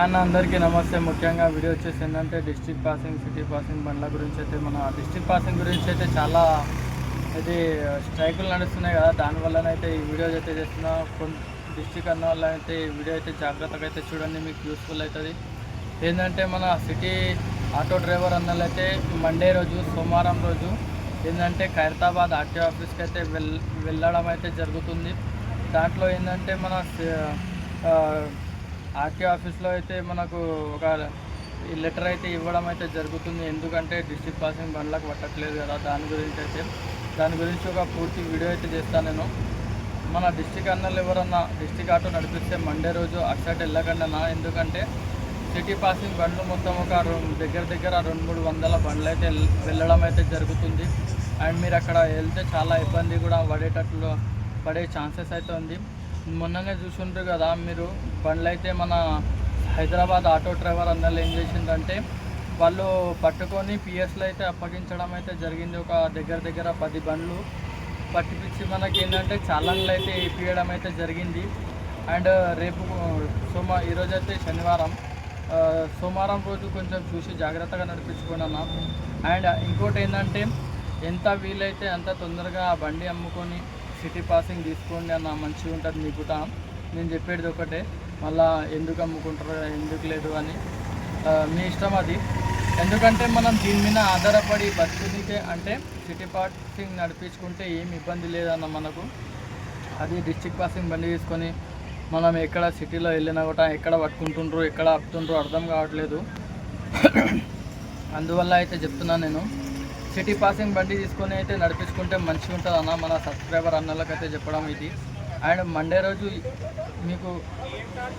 అన్న అందరికీ నమస్తే. ముఖ్యంగా వీడియో వచ్చేసి ఏంటంటే డిస్ట్రిక్ట్ పాసింగ్ సిటీ పాసింగ్ బండ్ల గురించి అయితే మన డిస్ట్రిక్ట్ పాసింగ్ గురించి అయితే చాలా ఇది స్ట్రైకులు నడుస్తున్నాయి కదా. దానివల్లనైతే ఈ వీడియో అయితే చేస్తున్నా. కొన్ని డిస్ట్రిక్ట్ అన్న వల్ల అయితే ఈ వీడియో అయితే జాగ్రత్తగా అయితే చూడండి. మీకు యూస్ఫుల్ అవుతుంది. ఏంటంటే మన సిటీ ఆటో డ్రైవర్ అన్నలైతే మండే రోజు సోమవారం రోజు ఏంటంటే ఖైరతాబాద్ ఆర్టీఓ ఆఫీస్కి అయితే వెల్ వెళ్ళడం అయితే జరుగుతుంది. దాంట్లో ఏంటంటే మన ఆర్కే ఆర్టీ ఆఫీస్లో అయితే మనకు ఒక లెటర్ అయితే ఇవ్వడం అయితే జరుగుతుంది. ఎందుకంటే డిస్ట్రిక్ట్ పాసింగ్ బండ్లకు పట్టట్లేదు కదా దాని గురించి అయితే. దాని గురించి ఒక పూర్తి వీడియో అయితే చేస్తాను నేను. మన డిస్టిక్ అన్నలు ఎవరన్నా డిస్టిక్ ఆటో నడిపిస్తే మండే రోజు అటు వెళ్ళకండి ఎందుకంటే సిటీ పాసింగ్ బండ్లు మొత్తం ఒక దగ్గర దగ్గర రెండు మూడు వందల బండ్లు అయితే వెళ్ళడం అయితే జరుగుతుంది. అండ్ మీరు అక్కడ వెళ్తే చాలా ఇబ్బంది కూడా పడేటట్లు పడే ఛాన్సెస్ అయితే ఉంది. మొన్ననే చూసుంటారు కదా మీరు. బండ్లు అయితే మన హైదరాబాద్ ఆటో డ్రైవర్ అన్నలు ఏం చేసిందంటే వాళ్ళు పట్టుకొని పిఎస్లో అయితే అప్పగించడం అయితే జరిగింది. ఒక దగ్గర దగ్గర పది బండ్లు పట్టిపించి మనకి ఏంటంటే చాలన్లు అయితే ఇప్పించడం అయితే జరిగింది. అండ్ రేపు సోమ ఈరోజు అయితే శనివారం. సోమవారం రోజు కొంచెం చూసి జాగ్రత్తగా నడిపించుకోండి అన్న అండ్ ఇంకోటి ఏంటంటే ఎంత వీలైతే అంత తొందరగా ఆ బండి అమ్ముకొని సిటీ పాసింగ్ తీసుకోండి అన్న మంచిగా ఉంటుంది మీకు కూడా నేను చెప్పేది ఒకటే మళ్ళా ఎందుకు అమ్ముకుంటారు ఎందుకు లేదు అని. మీ ఇష్టం అది. ఎందుకంటే మనం దీని మీద ఆధారపడి బతుకునికే అంటే సిటీ పాసింగ్ నడిపించుకుంటే ఏం ఇబ్బంది లేదన్న మనకు. అది డిస్టిక్ పాసింగ్ బండి తీసుకొని మనం ఎక్కడ సిటీలో వెళ్ళినా కూడా ఎక్కడ పట్టుకుంటుండ్రు ఎక్కడ ఆపుతుండ్రు అర్థం కావట్లేదు. అందువల్ల అయితే చెప్తున్నాను నేను. సిటీ పాసింగ్ బండి తీసుకొని అయితే నడిపించుకుంటే మంచిగా ఉంటుంది అన్న మన సబ్స్క్రైబర్ అన్నలకైతే చెప్పడం ఇది. అండ్ మండే రోజు మీకు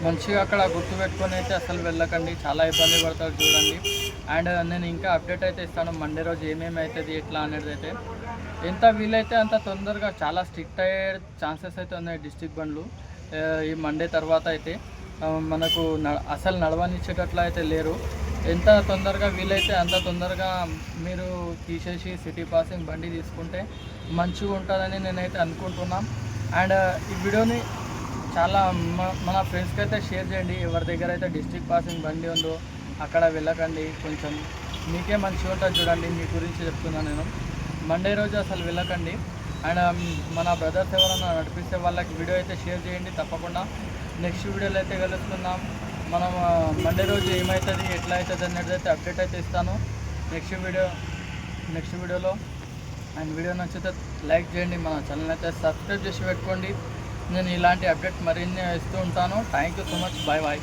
మంచిగా అక్కడ గుర్తు పెట్టుకొని అయితే అసలు వెళ్ళకండి. చాలా ఇబ్బంది పడతారు చూడండి. అండ్ నేను ఇంకా అప్డేట్ అయితే ఇస్తాను మండే రోజు ఏమేమి అవుతుంది ఎట్లా అనేది అయితే. ఎంత వీలైతే అంత తొందరగా చాలా స్ట్రిక్ట్ అయ్యే ఛాన్సెస్ అయితే ఉన్నాయి డిస్టిక్ బండ్లు. ఈ మండే తర్వాత అయితే మనకు అసలు నడవనిచ్చేటట్లు అయితే లేరు. ఎంత తొందరగా వీలైతే అంత తొందరగా మీరు తీసేసి సిటీ పాసింగ్ బండి తీసుకుంటే మంచిగా ఉంటుందని నేనైతే అనుకుంటున్నాం. అండ్ ఈ వీడియోని చాలా మన ఫ్రెండ్స్కి అయితే షేర్ చేయండి. ఎవరి దగ్గర అయితే డిస్ట్రిక్ట్ పాసింగ్ బండి ఉందో అక్కడ వెళ్ళకండి. కొంచెం మీకే మంచిగా ఉంటుంది చూడండి. మీ గురించి చెప్తున్నాను నేను. మండే రోజు అసలు వెళ్ళకండి. అండ్ um, మన బ్రదర్స్ ఎవరైనా నడిపిస్తే వాళ్ళకి వీడియో అయితే షేర్ చేయండి తప్పకుండా. నెక్స్ట్ వీడియోలో అయితే కలుస్తున్నాం మనం మండే రోజు ఏమవుతుంది ఎట్లా అవుతుంది అనేది అయితే అప్డేట్ అయితే ఇస్తాను. నెక్స్ట్ వీడియో నెక్స్ట్ వీడియోలో అండ్ వీడియో నచ్చితే లైక్ చేయండి. మన ఛానల్ అయితే సబ్స్క్రైబ్ చేసి పెట్టుకోండి. నేను ఇలాంటి అప్డేట్ మరిన్ని ఇస్తూ ఉంటాను. Thank you so much bye bye